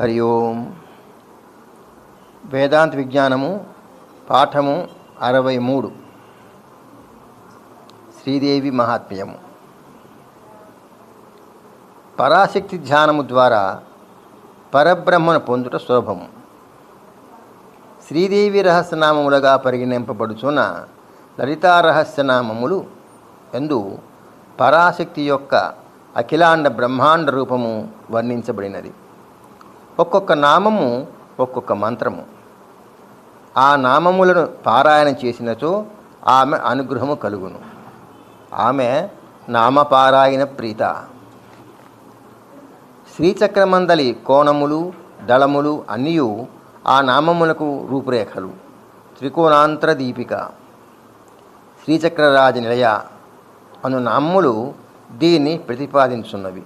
హరి ఓం. వేదాంత విజ్ఞానము పాఠము అరవై మూడు. శ్రీదేవి మహాత్మ్యము. పరాశక్తి ధ్యానము ద్వారా పరబ్రహ్మను పొందుట సులభము. శ్రీదేవి రహస్యనామములుగా పరిగణింపబడుచున్న లలితా రహస్యనామములు ఎందు పరాశక్తి యొక్క అఖిలాండ బ్రహ్మాండ రూపము వర్ణించబడినది. ఒక్కొక్క నామము ఒక్కొక్క మంత్రము. ఆ నామములను పారాయణ చేసినచో ఆమె అనుగ్రహము కలుగును. ఆమె నామపారాయణ ప్రీత. శ్రీచక్రమందలి కోణములు దళములు అన్నీ ఆ నామములకు రూపురేఖలు. త్రికోణాంతర దీపిక. శ్రీచక్రరాజ నిలయ అను నామములు దీన్ని ప్రతిపాదించున్నవి.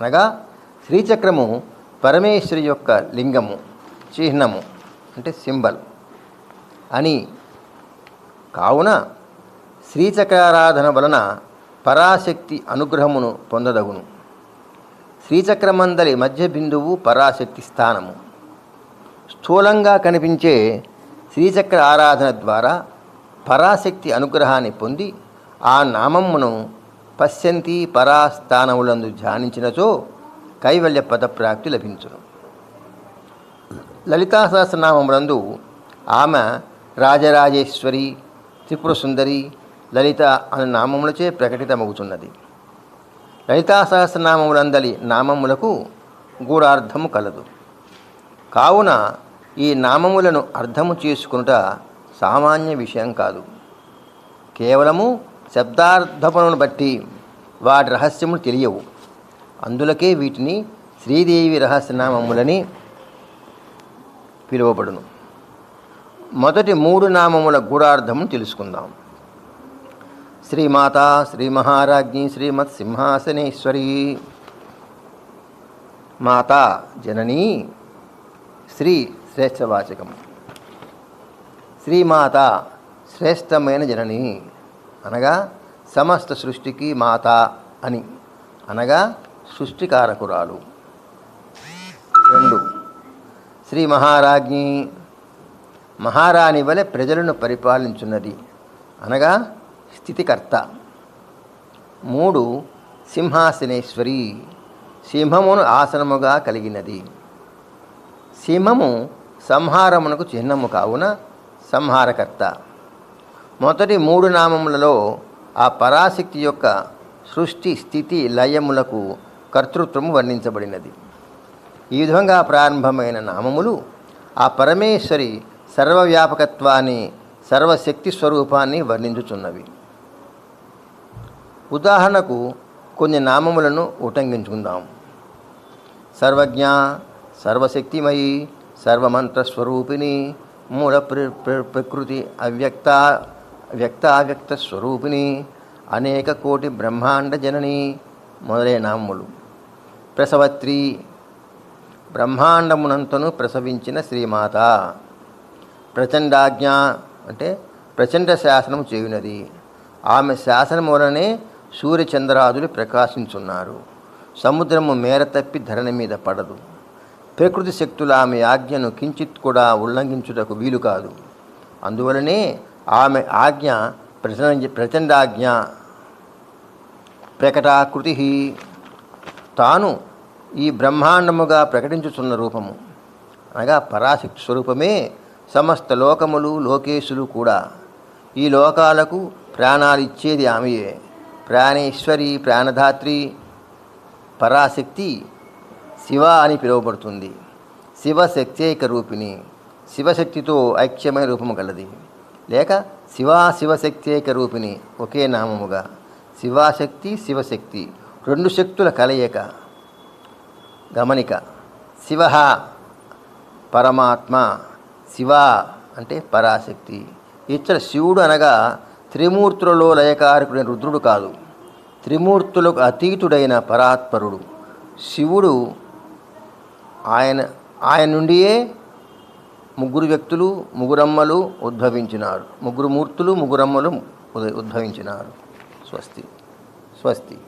అనగా శ్రీచక్రము పరమేశ్వరి యొక్క లింగము చిహ్నము అంటే సింబల్ అని కావున శ్రీచక్రారాధన వలన పరాశక్తి అనుగ్రహమును పొందదగును. శ్రీచక్రమందలి మధ్య బిందువు పరాశక్తి స్థానము. స్థూలంగా కనిపించే శ్రీచక్ర ఆరాధన ద్వారా పరాశక్తి అనుగ్రహాన్ని పొంది ఆ నామమును పశ్యంతి పరాస్థానములందు ధ్యానించినచో కైవల్య పదప్రాప్తి లభించును. లలితా సహస్రనామమునందు ఆమె రాజరాజేశ్వరి త్రిపుర సుందరి లలిత అనే నామములచే ప్రకటితమగుచున్నది. లలితా సహస్రనామములందలి నామములకు గూఢార్థము కలదు. కావున ఈ నామములను అర్థము చేసుకునుట సామాన్య విషయం కాదు. కేవలము శబ్దార్థములను బట్టి వాటి రహస్యములు తెలియవు. అందులకే వీటిని శ్రీదేవి రహస్యనామములని పిలువబడును. మొదటి మూడు నామముల గూఢార్థము తెలుసుకుందాం. శ్రీమాత శ్రీ మహారాజ్ఞి శ్రీమత్ సింహాసనేశ్వరి మాత జననీ శ్రీ శ్రేష్టవాచకం. శ్రీమాత శ్రేష్టమైన జనని అనగా సమస్త సృష్టికి మాత అని అనగా సృష్టికారకురాలు. రెండు. శ్రీ మహారాజ్ఞి మహారాణి వలె ప్రజలను పరిపాలించున్నది. అనగా స్థితికర్త. మూడు. సింహాసనేశ్వరి సింహమును ఆసనముగా కలిగినది. సింహము సంహారమునకు చిహ్నము కావున సంహారకర్త. మొదటి మూడు నామములలో ఆ పరాశక్తి యొక్క సృష్టి స్థితి లయములకు కర్తృత్వము వర్ణించబడినది. ఈ విధంగా ప్రారంభమైన నామములు ఆ పరమేశ్వరి సర్వవ్యాపకత్వాన్ని సర్వశక్తి స్వరూపాన్ని వర్ణించుచున్నవి. ఉదాహరణకు కొన్ని నామములను ఉటంకించుకుందాం. సర్వజ్ఞ సర్వశక్తిమయి సర్వమంత్రస్వరూపిణి మూల ప్ర- ప్ర- ప్రకృతి అవ్యక్త వ్యక్తావ్యక్త స్వరూపిణి అనేక కోటి బ్రహ్మాండ జనని మొదలైన నామములు. ప్రసవత్రి బ్రహ్మాండమునంతను ప్రసవించిన శ్రీమాత. ప్రచండాజ్ఞ అంటే ప్రచండ శాసనము చేయునది. ఆమె శాసనం వలనే సూర్యచంద్రాదులు ప్రకాశించున్నారు. సముద్రము మేర తప్పి ధరణి మీద పడదు. ప్రకృతి శక్తులు ఆమె ఆజ్ఞను కించిత్ కూడా ఉల్లంఘించుటకు వీలు కాదు. అందువలనే ఆమె ఆజ్ఞ ప్రచండ ప్రచండాజ్ఞ ప్రకటాకృతి. తాను ఈ బ్రహ్మాండముగా ప్రకటించుచున్న రూపము. అనగా పరాశక్తి స్వరూపమే సమస్త లోకములు లోకేశులు కూడా. ఈ లోకాలకు ప్రాణాలు ఇచ్చేది ఆమెయే. ప్రాణేశ్వరి ప్రాణధాత్రి పరాశక్తి శివ అని పిలువబడుతుంది. శివశక్తేక రూపిణి శివశక్తితో ఐక్యమైన రూపము కలది లేక శివా శివశక్తేక రూపిణి ఒకే నామముగా. శివాశక్తి శివశక్తి. రెండు శక్తుల కలయిక గమనిక. శివ పరమాత్మ శివ అంటే పరాశక్తి. ఇచ్చట శివుడు అనగా త్రిమూర్తులలో లయకారకుడైన రుద్రుడు కాదు త్రిమూర్తులకు అతీతుడైన పరాత్పరుడు. శివుడు ఆయన ఆయన నుండియే ముగ్గురు వ్యక్తులు ముగ్గురమ్మలు ఉద్భవించినారు. ముగ్గురు మూర్తులు ముగ్గురమ్మలు ఉద్భవించినారు. స్వస్తి స్వస్తి.